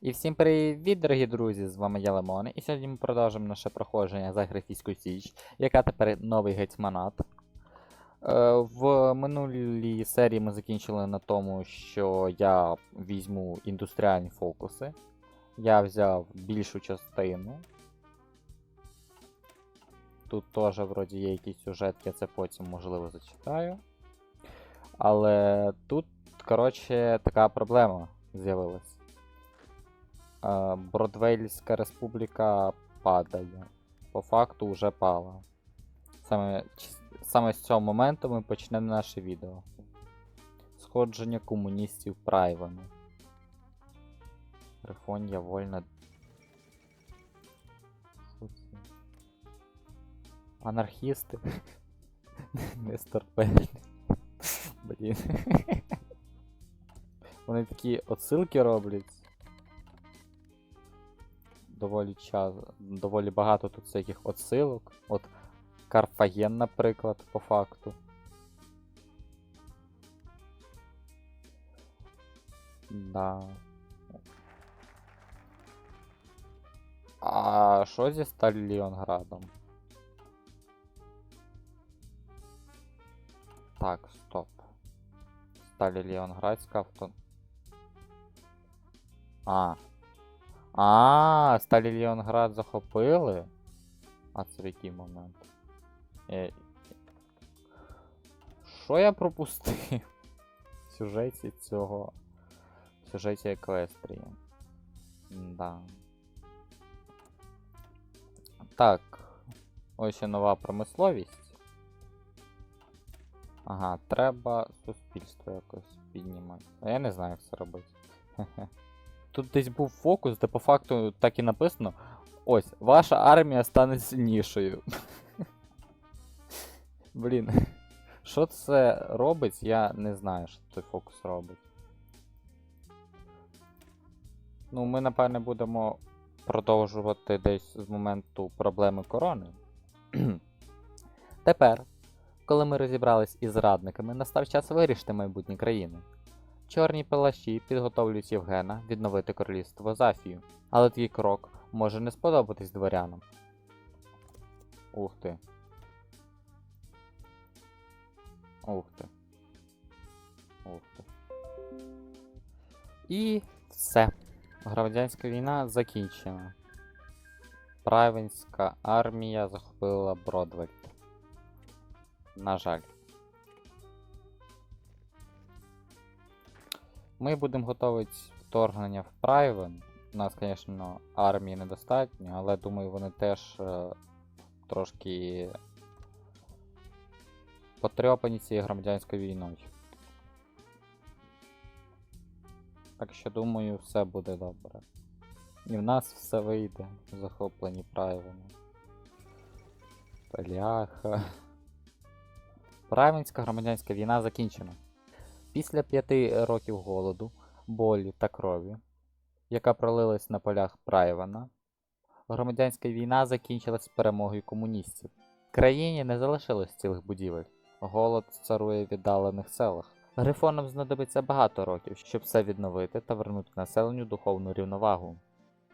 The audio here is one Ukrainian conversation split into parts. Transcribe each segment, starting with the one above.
І всім привіт, дорогі друзі! З вами я Лемон, і сьогодні ми продовжимо наше проходження за Графійську Січ, яка тепер новий гетьманат. Е, в минулій серії ми закінчили на тому, що я візьму індустріальні фокуси. Я взяв більшу частину. Тут теж вроді є якийсь сюжет, я це потім можливо зачитаю. Але тут, коротше, така проблема з'явилась. Е, Бродвейльська республіка падає. По факту вже пала. Саме, саме з цього моменту ми почнемо наше відео. Сходження комуністів Прайвами. Рефонія вольна. Анархісти. Нестор Пельний. Блін. Вони такі отсилки роблять доволі час, доволі багато тут всяких отсилок. От Карфаген, наприклад, по факту. Да. А що зі Сталінградом? Так, стоп. Сталі Сталінградська авто. А. А, Сталі Леонград захопили? А це в який момент? Е, Що я пропустив? В сюжеті цього. В сюжеті Еквестрії. Да. Так. Ось ще нова промисловість. Ага, треба суспільство якось піднімати. А я не знаю, як це робити. Тут десь був фокус, де по факту так і написано. Ось, ваша армія стане сильнішою. Блін. Що це робить, я не знаю, що цей фокус робить. Ну, ми, напевне, будемо продовжувати десь з моменту проблеми корони. Тепер, коли ми розібрались із радниками, настав час вирішити майбутнє країни. Чорні палаші підготовлюють Євгена відновити королівство Зафію, але такий крок може не сподобатись дворянам. Ух ти. Ух ти. Ух ти. І все. Громадянська війна закінчена. Правинська армія захопила Бродвельд. На жаль. Ми будемо готувати вторгнення в Прайвен. У нас, звісно, армії недостатньо, але думаю, вони теж е, трошки потрьопані цією громадянською війною. Так що думаю, все буде добре. І в нас все вийде. Захоплені Прайвени. Бляха. Прайвенська громадянська війна закінчена. Після п'яти років голоду, болі та крові, яка пролилась на полях Прайвана, громадянська війна закінчилась перемогою комуністів. В країні не залишилось цілих будівель. Голод царує в віддалених селах. Грифонам знадобиться багато років, щоб все відновити та вернути населенню духовну рівновагу.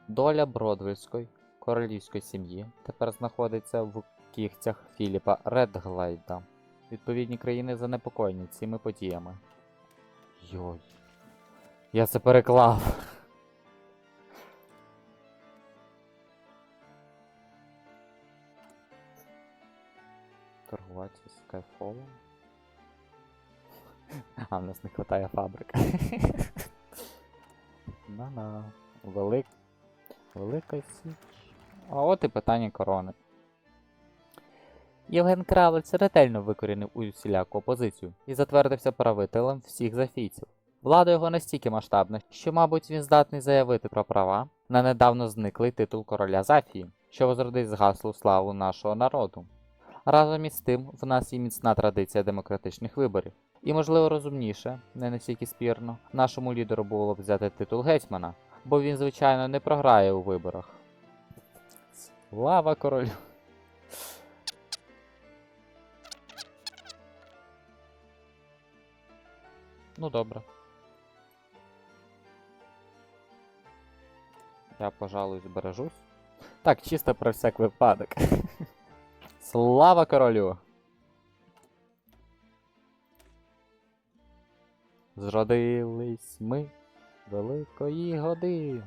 Доля Бродвельської королівської сім'ї тепер знаходиться в кігтях Філіпа Редглайда. Відповідні країни занепокоєні цими подіями. Йой. Я це переклав. Торгувати з Skyfall. А, в нас не вистачає фабрик. На-на. Велик... Велика січ. А от і питання корони. Євген Кравець ретельно викорінив усіляку опозицію і затвердився правителем всіх зафійців. Влада його настільки масштабна, що, мабуть, він здатний заявити про права на недавно зниклий титул короля Зафії, що возродить згаслу славу нашого народу. Разом із тим, в нас є міцна традиція демократичних виборів. І, можливо, розумніше, не настільки спірно, нашому лідеру було б взяти титул гетьмана, бо він, звичайно, не програє у виборах. Слава королю! Ну добре. Я, пожалуй, збережусь. Так, чисто про всяк випадок. Слава королю! Зродились ми великої години.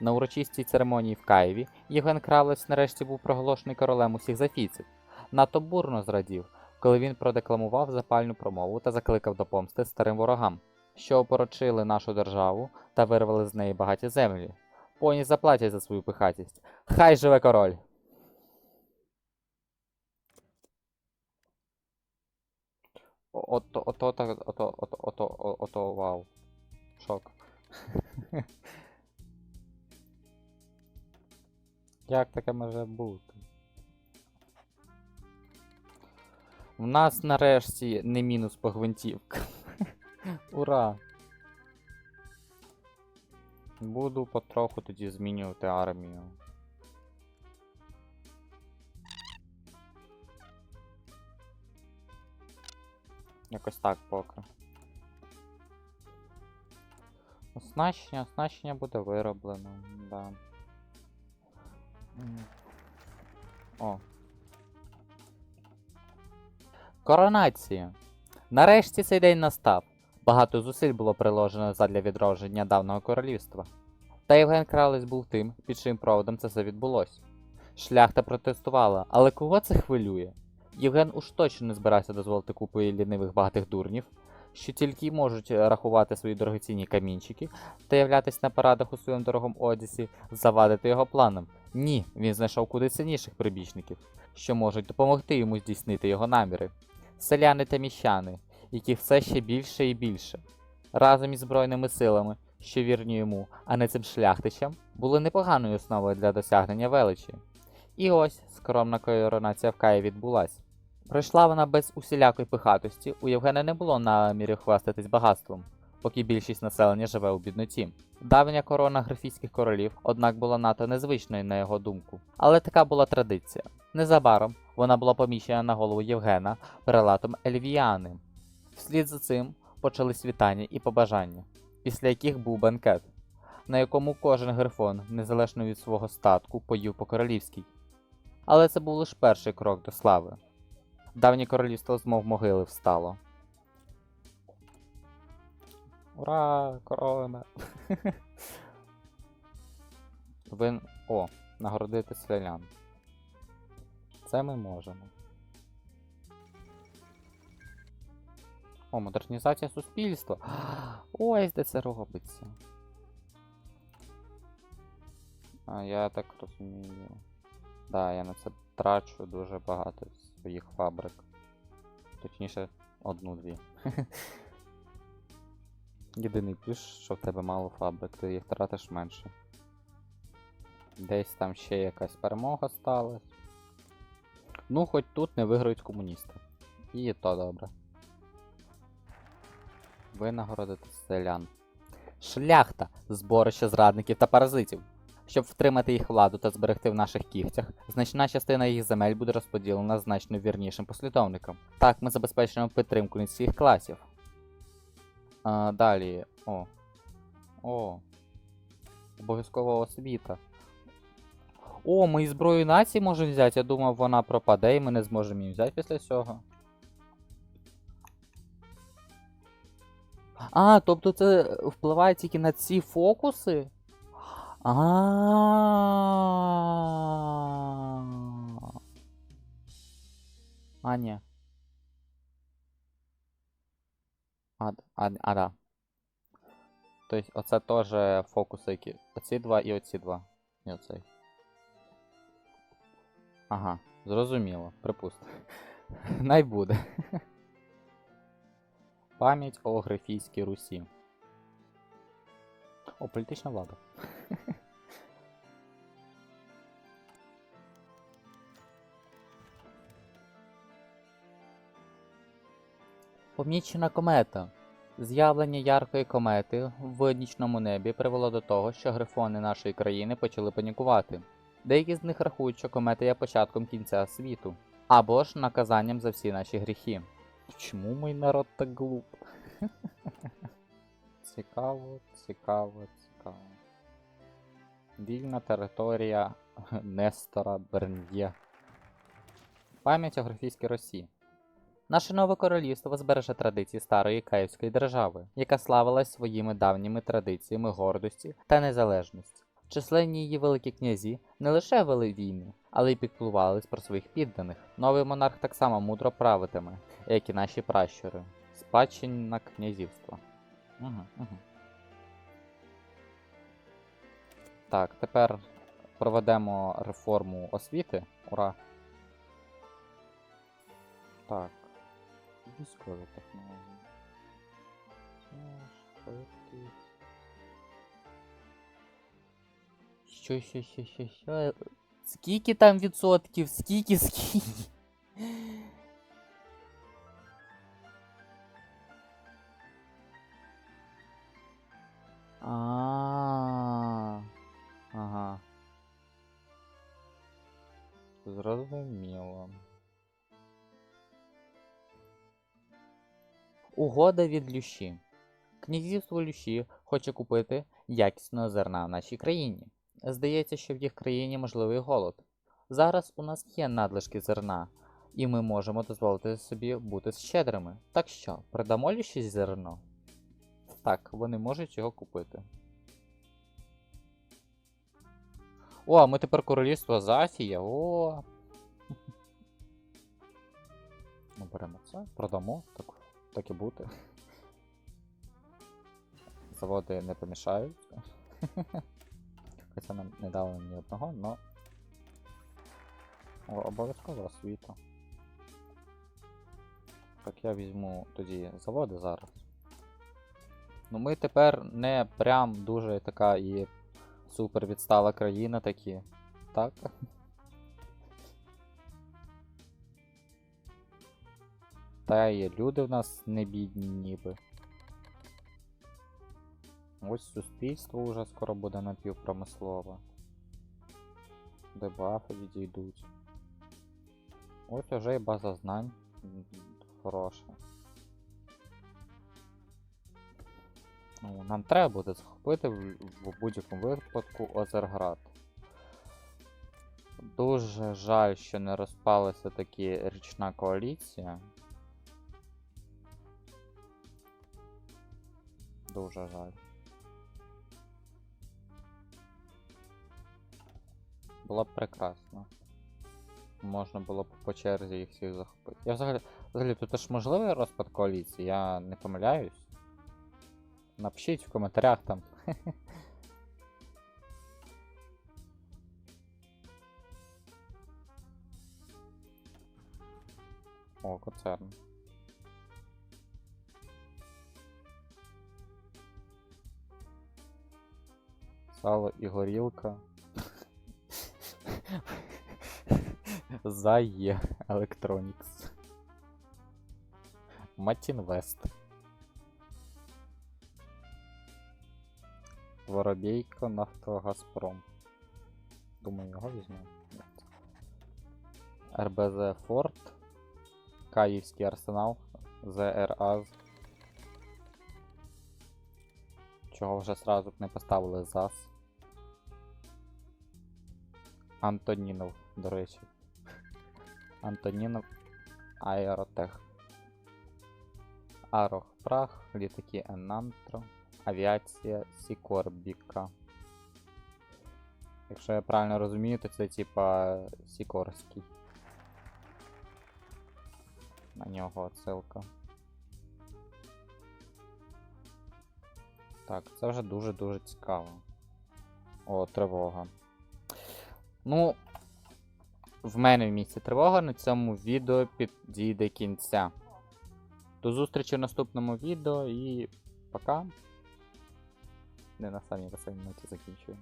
На урочистій церемонії в Києві Євген Кравець нарешті був проголошений королем усіх зафійців. Надто бурно зрадів, коли він продекламував запальну промову та закликав до помсти старим ворогам, що опорочили нашу державу та вирвали з неї багаті землі. Поні заплатять за свою пихатість. Хай живе король! Ото, ото, ото, ото, ото, о- ото, вау. Шок. Як таке може бути? У нас нарешті не мінус по гвинтівкам. Ура! Буду потроху тоді змінювати армію. Якось так поки. Оснащення, оснащення буде вироблено, да. О. Коронація. Нарешті цей день настав. Багато зусиль було приложено задля відродження давнього королівства. Та Євген Кралець був тим, під чим проводом це все відбулося. Шляхта протестувала, але кого це хвилює? Євген уж точно не збирався дозволити купи лінивих багатих дурнів, що тільки й можуть рахувати свої дорогоцінні камінчики та являтись на парадах у своєму дорогому одязі, завадити його планам. Ні, він знайшов куди цінніших прибічників, що можуть допомогти йому здійснити його наміри. Селяни та міщани, яких все ще більше і більше. Разом із збройними силами, що вірні йому, а не цим шляхтичам, були непоганою основою для досягнення величі. І ось скромна коронація в Каї відбулась. Пройшла вона без усілякої пихатості, у Євгена не було намірів хвастатись багатством, поки більшість населення живе у бідноті. Давня корона графійських королів, однак, була надто незвичною на його думку. Але така була традиція. Незабаром вона була поміщена на голову Євгена прелатом Ельвіани. Вслід за цим почались вітання і побажання, після яких був бенкет, на якому кожен грифон, незалежно від свого статку, поїв по королівській. Але це був лише перший крок до слави. Давнє королівство змов могили встало. Ура, корона! Ви... О, нагородити селян. Це ми можемо. О, модернізація суспільства. Ось де це робиться. А, я так розумію. Да, я на це трачу дуже багато своїх фабрик. Точніше, одну-дві. Єдиний плюс, що в тебе мало фабрик, ти їх тратиш менше. Десь там ще якась перемога сталась. Ну, хоч тут не виграють комуністи. І то добре. Винагородити селян. Шляхта зборище зрадників та паразитів. Щоб втримати їх владу та зберегти в наших кігтях, значна частина їх земель буде розподілена значно вірнішим послідовникам. Так ми забезпечуємо підтримку низьких класів. А, далі. О. О. Обов'язкова освіта. О, ми і зброю нації можемо взяти. Я думав, вона пропаде і ми не зможемо її взяти після цього. А, тобто це впливає тільки на ці фокуси? А. А, ні. А, а, а, да. Тобто оце теж фокуси, які. Оці два і оці два. І оцей. Ага, зрозуміло, припустимо. Най буде. Пам'ять о Грифійській Русі. О, політична влада. Помічена комета. З'явлення яркої комети в нічному небі привело до того, що грифони нашої країни почали панікувати. Деякі з них рахують, що комета є початком кінця світу, або ж наказанням за всі наші гріхи. Чому мій народ так глуп? цікаво, цікаво, цікаво. Вільна територія Нестора Берн'є. Пам'ять о графійській Росії. Наше нове королівство збереже традиції старої Київської держави, яка славилась своїми давніми традиціями гордості та незалежності. Численні її великі князі не лише вели війни, але й піклувались про своїх підданих. Новий монарх так само мудро правитиме, як і наші пращури. Спадщина князівства. Угу, угу. Так, тепер проведемо реформу освіти. Ура! Так. Військові технології. Що, що, що, що, що? Скільки там відсотків? Скільки, скільки? А. Ага. Зрозуміло. Угода від Лющі. Князівство Лющі хоче купити якісного зерна в нашій країні. Здається, що в їх країні можливий голод. Зараз у нас є надлишки зерна, і ми можемо дозволити собі бути щедрими. Так що, продамо Лющі зерно? Так, вони можуть його купити. О, а ми тепер королівство Зафія. О. Ми беремо це, продамо, так, так і бути. Заводи не помішають. Хоча нам не дали ні одного, но. Обов'язково освіта. Так я візьму тоді заводи зараз. Ну ми тепер не прям дуже така і супер відстала країна такі. Так? Та і люди в нас не бідні ніби. Ось суспільство вже скоро буде напівпромислове. Дебафи відійдуть. Ось уже і база знань хороша. Ну, нам треба буде захопити в, в будь-якому випадку Озерград. Дуже жаль, що не розпалася таки річна коаліція. Дуже жаль. Було б прекрасно. Можна було б по черзі їх всіх захопити. Я взагалі. Взагалі, тут ж можливий розпад коаліції, я не помиляюсь. Напишіть в коментарях там. О, концерн. Сало і горілка. Зає Electronics. Матінвест. Воробейко Нафтогазпром. Думаю, його візьмемо. РБЗ Форт. Каївський арсенал. ЗРАЗ. Чого вже сразу б не поставили ЗАС. Антонінов, до речі. Антонінов Аеротех. Арох Прах, літаки Енантро, авіація Сікорбіка. Якщо я правильно розумію, то це типа Сікорський. На нього отсилка. Так, це вже дуже-дуже цікаво. О, тривога. Ну, в мене в місці тривога на цьому відео підійде кінця. До зустрічі в наступному відео і пока. Не на самій веселій ноті закінчую.